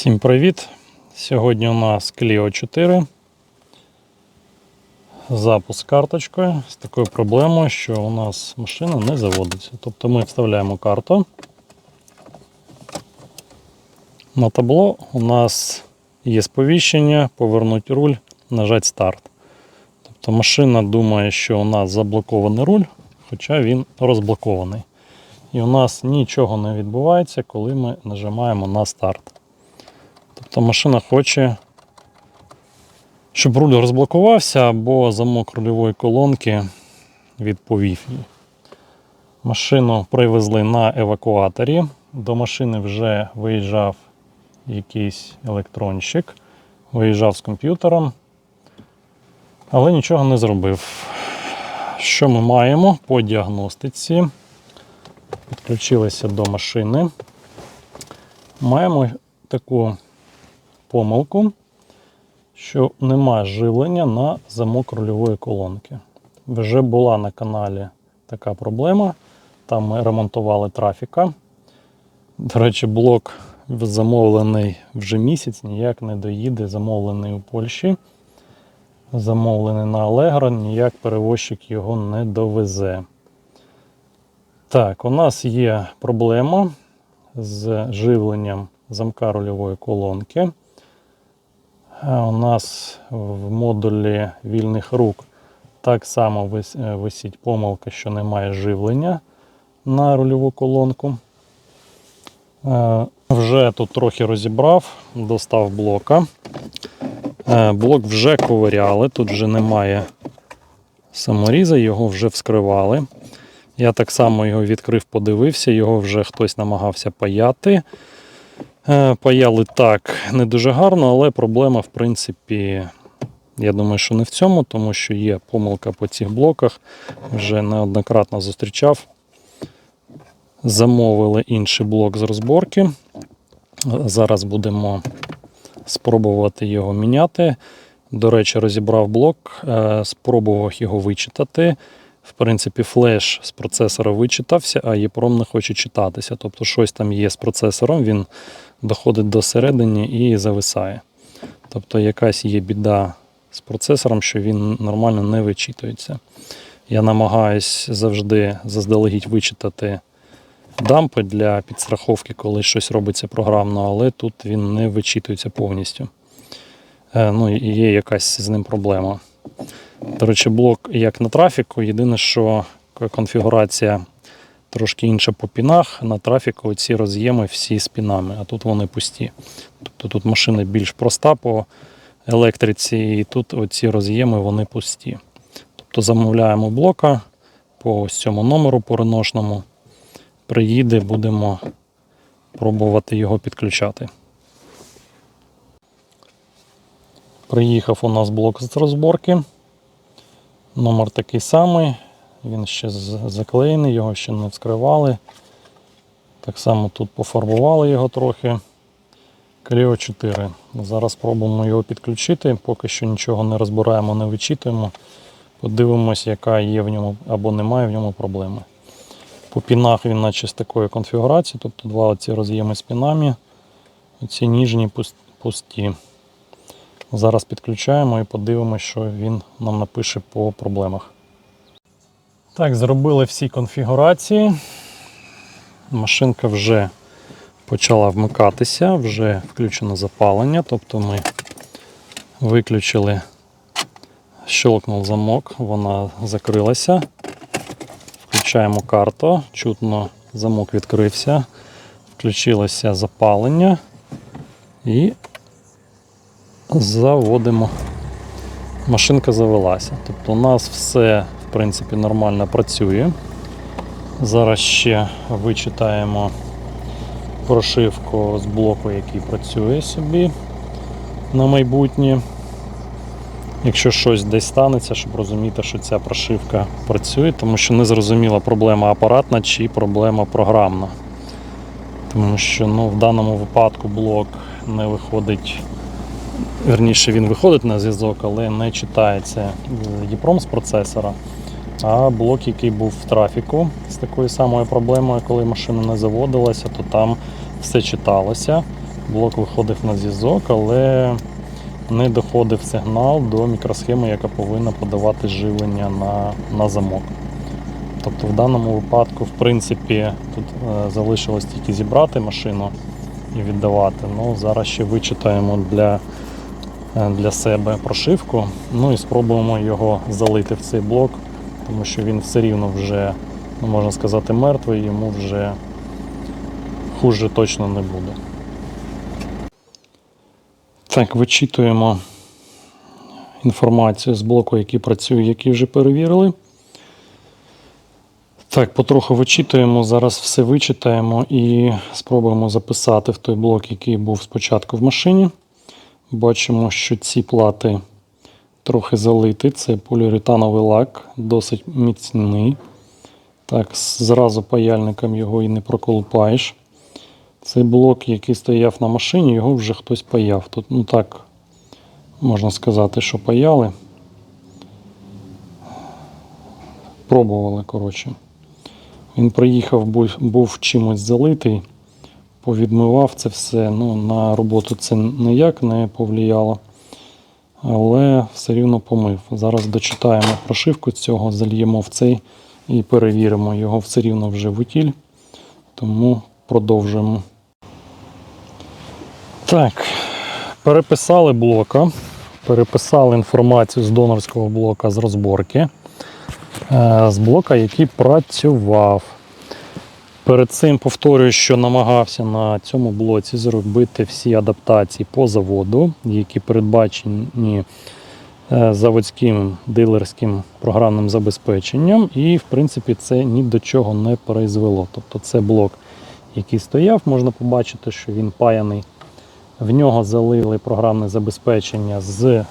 Всім привіт! Сьогодні у нас Clio 4. Запуск карточкою з такою проблемою, що у нас машина не заводиться. Тобто ми вставляємо карту. На табло у нас є сповіщення, повернути руль, нажати старт. Тобто машина думає, що у нас заблокований руль, хоча він розблокований. І у нас нічого не відбувається, коли ми нажимаємо на старт. Тобто машина хоче, щоб руль розблокувався або замок рульової колонки відповів їй. Машину привезли на евакуаторі. До машини вже виїжджав якийсь електронщик, виїжджав з комп'ютером, але нічого не зробив. Що ми маємо по діагностиці? Підключилися до машини. Маємо таку помилку, що немає живлення на замок рульової колонки. Вже була на каналі така проблема. Там ми ремонтували трафіка. До речі, блок замовлений вже місяць, ніяк не доїде, замовлений у Польщі. Замовлений на Allegro, ніяк перевозчик його не довезе. Так, у нас є проблема з живленням замка рульової колонки. У нас в модулі вільних рук так само е, висить помилка, що немає живлення на рульову колонку. Е, Вже тут трохи розібрав, достав блока. Е, Блок вже ковиряли, тут вже немає саморіза, його вже вскривали. Я так само його відкрив, подивився, його вже хтось намагався паяти. Е, Паяли так не дуже гарно, але проблема, в принципі, я думаю, що не в цьому, тому що є помилка по цих блоках. Вже неоднократно зустрічав. Замовили інший блок з розборки. Зараз будемо спробувати його міняти. До речі, розібрав блок, е, спробував його вичитати. В принципі, флеш з процесора вичитався, а EEPROM не хоче читатися. Тобто, щось там є з процесором, він доходить до середини і зависає. Тобто, якась є біда з процесором, що він нормально не вичитується. Я намагаюсь завжди заздалегідь вичитати дампи для підстраховки, коли щось робиться програмно, але тут він не вичитується повністю. Е, Ну, і є якась з ним проблема. До речі, блок як на трафіку. Єдине, що конфігурація трошки інша по пінах. На трафіку ці роз'єми всі з пінами, а тут вони пусті. Тобто тут машина більш проста по електриці, і тут оці роз'єми вони пусті. Тобто замовляємо блока по ось цьому номеру переношному. Приїде, будемо пробувати його підключати. Приїхав у нас блок з розборки. Номер такий самий, він ще заклеєний, його ще не вскривали. Так само тут пофарбували його трохи. Clio 4. Зараз спробуємо його підключити, поки що нічого не розбираємо, не вичитуємо. Подивимось, яка є в ньому або немає в ньому проблеми. По пінах він наче з такої конфігурації, тобто два оці роз'єми з пінами. Оці ніжні пусті. Зараз підключаємо і подивимося, що він нам напише по проблемах. Так, зробили всі конфігурації. Машинка вже почала вмикатися, вже включено запалення, тобто ми виключили, щелкнув замок, вона закрилася. Включаємо карту, чутно замок відкрився, включилося запалення і заводимо. Машинка завелася. Тобто у нас все, принципі, нормально працює. Зараз ще вичитаємо прошивку з блоку, який працює собі на майбутнє. Якщо щось десь станеться, щоб розуміти, що ця прошивка працює, тому що не зрозуміла проблема апаратна чи проблема програмна. Тому що ну, в даному випадку блок не виходить Верніше він виходить на зв'язок, але не читається EEPROM з процесора. А блок, який був в трафіку з такою самою проблемою, коли машина не заводилася, то там все читалося. блок виходив на зв'язок, але не доходив сигнал до мікросхеми, яка повинна подавати живлення на, на замок. Тобто в даному випадку, в принципі, тут е, залишилось тільки зібрати машину і віддавати. Ну, зараз ще вичитаємо для, е, для себе прошивку. Ну і спробуємо його залити в цей блок, тому що він все рівно вже, ну, можна сказати, мертвий, йому вже хуже точно не буде. Так, вичитуємо інформацію з блоку, який працює, який вже перевірили. Так, потроху вичитуємо, зараз все вичитаємо і спробуємо записати в той блок, який був спочатку в машині. Бачимо, що ці плати трохи залиті. Це поліуретановий лак, досить міцний. Так, зразу паяльником його і не проколупаєш. Цей блок, який стояв на машині, його вже хтось паяв. Тут, ну так, можна сказати, що паяли. Пробували, коротше. Він приїхав, був, був чимось залитий, повідмивав це все. Ну, на роботу це ніяк не повлияло, але все рівно помив. Зараз дочитаємо прошивку цього, зальємо в цей і перевіримо. Його все рівно вже в утіль, тому продовжуємо. Так, переписали блока, переписали інформацію з донорського блока з розборки. Е, з блока, який працював. Перед цим повторюю, що намагався на цьому блоці зробити всі адаптації по заводу, які передбачені е, заводським дилерським програмним забезпеченням, і, в принципі, це ні до чого не призвело. Тобто це блок, який стояв, можна побачити, що він паяний. В нього залили програмне забезпечення з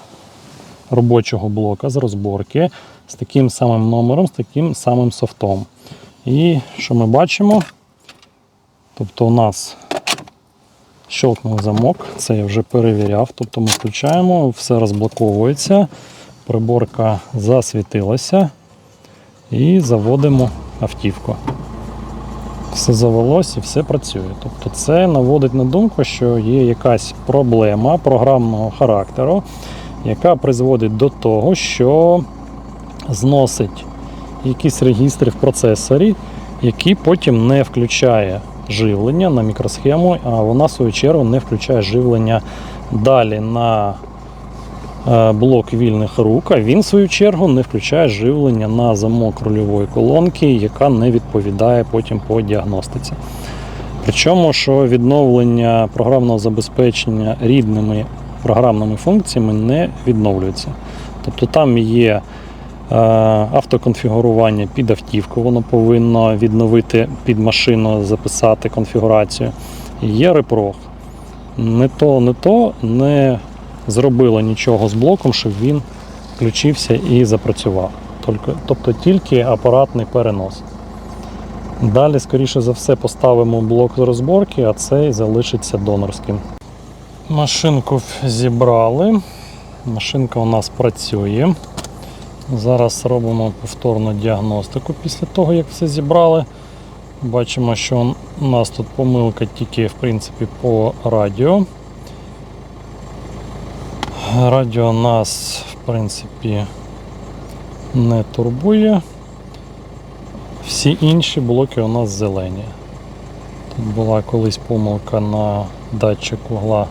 робочого блока, з розборки, з таким самим номером, з таким самим софтом. І що ми бачимо? Тобто у нас щелкнув замок, це я вже перевіряв. Тобто ми включаємо, все розблоковується, приборка засвітилася і заводимо автівку. Все завелось і все працює. Тобто це наводить на думку, що є якась проблема програмного характеру, яка призводить до того, що зносить якісь регістри в процесорі, які потім не включає живлення на мікросхему, а вона в свою чергу не включає живлення далі на е, блок вільних рук, а він в свою чергу не включає живлення на замок рульової колонки, яка не відповідає потім по діагностиці. Причому, що відновлення програмного забезпечення рідними програмними функціями не відновлюється. Тобто там є автоконфігурування під автівку, воно повинно відновити під машину, записати конфігурацію. Є репрог. Не то, не то не зробило нічого з блоком, щоб він включився і запрацював. Тобто тільки апаратний перенос. Далі, скоріше за все, поставимо блок з розборки, а цей залишиться донорським. Машинку зібрали. Машинка у нас працює. Зараз робимо повторну діагностику після того, як все зібрали. Бачимо, що у нас тут помилка тільки в принципі по радіо. Радіо нас, в принципі, не турбує. Всі інші блоки у нас зелені. Тут була колись помилка на датчик угла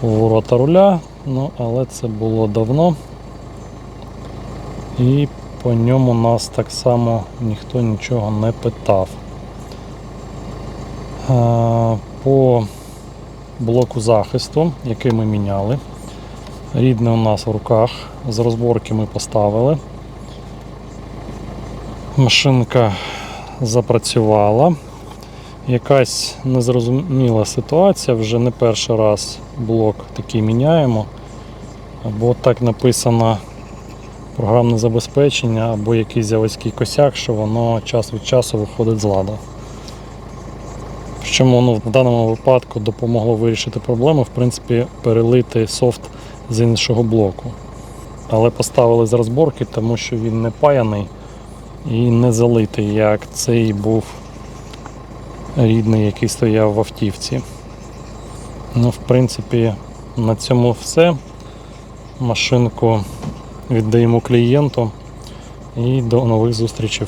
поворота руля, ну, але це було давно. І по ньому нас так само ніхто нічого не питав. Е, По блоку захисту, який ми міняли. Рідне у нас в руках. З розборки ми поставили. Машинка запрацювала. Якась незрозуміла ситуація, вже не перший раз блок такий міняємо. Або так написано програмне забезпечення, або якийсь заводський косяк, що воно час від часу виходить з ладу. Причому ну, в даному випадку допомогло вирішити проблему, в принципі, перелити софт з іншого блоку. Але поставили з розборки, тому що він не паяний і не залитий, як цей був рідний, який стояв в автівці. Ну, в принципі, на цьому все. Машинку віддаємо клієнту і до нових зустрічей.